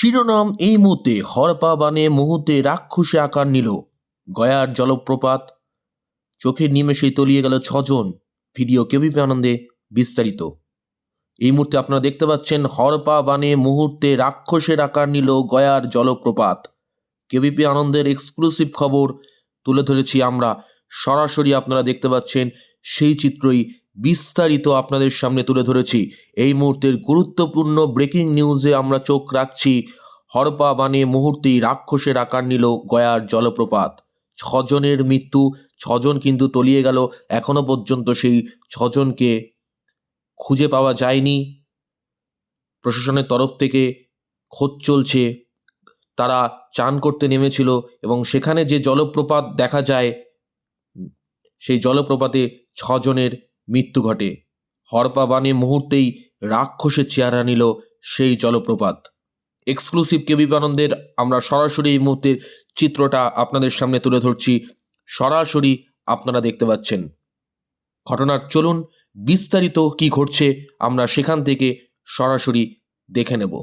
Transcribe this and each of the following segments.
শিরোনাম এই মুহূর্তে হরপা বানে মুহূর্তে রাক্ষসে আকার নিল। গয়ার জলপ্রপাত। চোখের নিমেষেই তলিয়ে গেল ছজন। ভিডিও কেবিপি আনন্দে বিস্তারিত। এই মুহূর্তে আপনারা দেখতে পাচ্ছেন হরপা বানে মুহূর্তে রাক্ষসের আকার নিল গয়ার জলপ্রপাত। কেবিপি আনন্দের এক্সক্লুসিভ খবর তুলে ধরেছি আমরা। সরাসরি আপনারা দেখতে পাচ্ছেন সেই চিত্রই বিস্তারিত আপনাদের সামনে তুলে ধরেছি। এই মুহূর্তের গুরুত্বপূর্ণ ব্রেকিং নিউজে আমরা চোখ রাখছি হরপা বানে মুহূর্তেই রাক্ষসের আকার নিল গয়ার জলপ্রপাত। ছজনের মৃত্যু, ছজন কিন্তু তলিয়ে গেল, এখনও পর্যন্ত সেই ছজনকে খুঁজে পাওয়া যায়নি। প্রশাসনের তরফ থেকে খোঁজ চলছে, তারা চান করতে নেমেছিল এবং সেখানে যে জলপ্রপাত দেখা যায়, সেই জলপ্রপাতে ছজনের মৃত্যু ঘটে। হরপা বানে মুহূর্তেই রাক্ষসের চেহারা নিল সেই জলপ্রপাত। এক্সক্লুসিভ কেবি আনন্দের আমরা সরাসরি এই মুহূর্তের চিত্রটা আপনাদের সামনে তুলে ধরছি। সরাসরি আপনারা দেখতে পাচ্ছেন। ঘটনার চলুন বিস্তারিত কি ঘটছে আমরা সেখান থেকে সরাসরি দেখে নেব।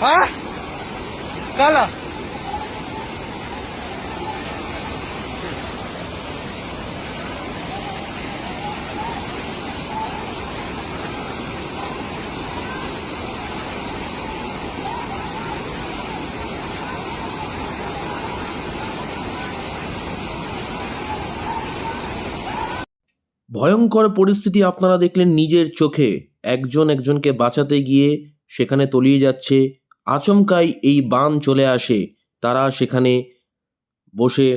Kala? ভয়ঙ্কর পরিস্থিতি আপনারা দেখলেন নিজের চোখে একজন একজনকে বাঁচাতে গিয়ে সেখানে তলিয়ে যাচ্ছে আচমকাই এই বান চলে আসে। তারা সেখানে বসে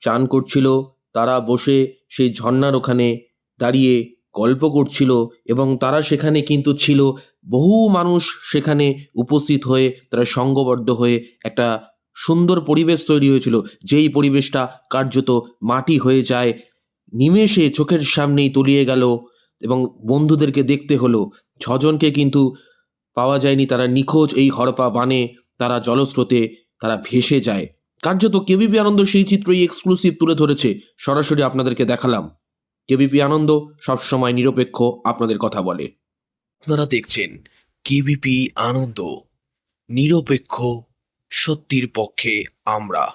চান করছিল, তারা বসে সেই ঝর্ণার ওখানে দাঁড়িয়ে গল্প করছিল এবং তারা সেখানে কিন্তু ছিল। বহু মানুষ সেখানে উপস্থিত হয়ে, তারা সঙ্গবদ্ধ হয়ে একটা সুন্দর পরিবেশ তৈরি হয়েছিল, যেই পরিবেশটা কার্যত মাটি হয়ে যায়। নিমেষে চোখের সামনেই তলিয়ে গেল এবং বন্ধুদেরকে দেখতে হলো। ছজনকে কিন্তু পাওয়া যায়নি, তারা নিখোঁজ এই হরপা বানে, তারা জলস্রোতে, তারা ভেসে যায়। কার্যত কেবিপি আনন্দ সেই চিত্রই এক্সক্লুসিভ তুলে ধরেছে। সরাসরি আপনাদেরকে দেখালাম। কেবিপি আনন্দ সবসময় নিরপেক্ষ, আপনাদের কথা বলে। আপনারা দেখছেন কেবিপি আনন্দ। নিরপেক্ষ, সত্যির পক্ষে আমরা।